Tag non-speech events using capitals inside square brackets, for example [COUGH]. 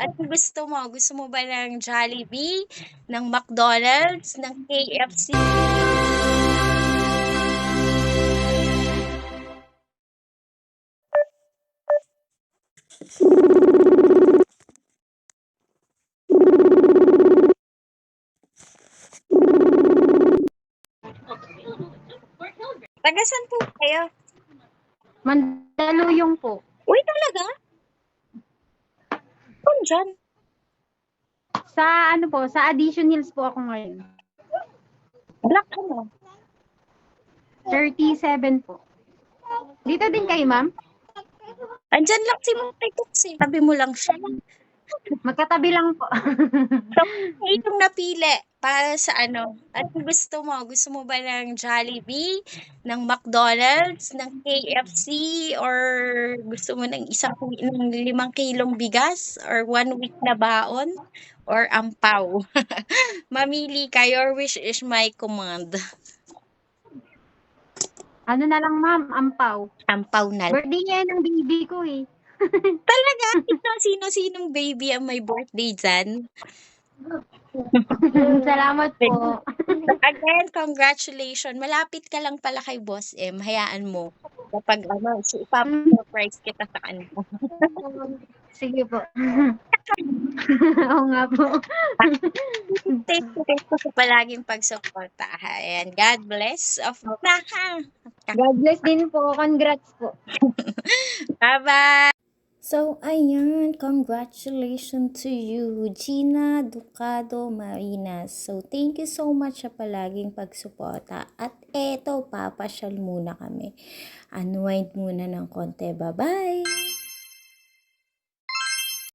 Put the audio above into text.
Anong gusto mo? Gusto mo ba ng Jollibee, ng McDonald's, ng KFC? Taga saan po kayo? Mandaluyong po. Uy, talaga? Dyan? Sa ano po, sa Addition Hills po ako ngayon. Black ano? 37 po. Dito din kayo, ma'am? Andyan lang si Mutay Tutsi. Tabi mo lang siya. Magkatabi lang po. [LAUGHS] So, yung napili para sa ano? At gusto mo? Gusto mo ba ng Jollibee, ng McDonald's, ng KFC, or gusto mo ng isang ng limang kilong bigas, or one week na baon, or ampaw? [LAUGHS] Mamili ka. Your wish is my command. ano na lang, ma'am? Ampaw. Ampaw na lang. Birthday niya ng baby ko eh. [LAUGHS] Talaga? Sino-sinong baby ang may birthday dyan? [LAUGHS] Salamat po. Again, congratulations. Malapit ka lang pala kay Boss M. Hayaan mo. Kapag ano, so ipapa-surprise kita sa kanila. [LAUGHS] Sige po. [LAUGHS] Oo nga po. [LAUGHS] Thank you, thank you sa palaging pagsuporta. And God bless of Naka. God bless din po. Congrats po. Bye-bye! So, ayan, congratulations to you, Gina Ducado Marinas. So, thank you so much sa palaging pagsuporta. At eto, papasyal muna kami. Unwind muna ng konti. Bye-bye!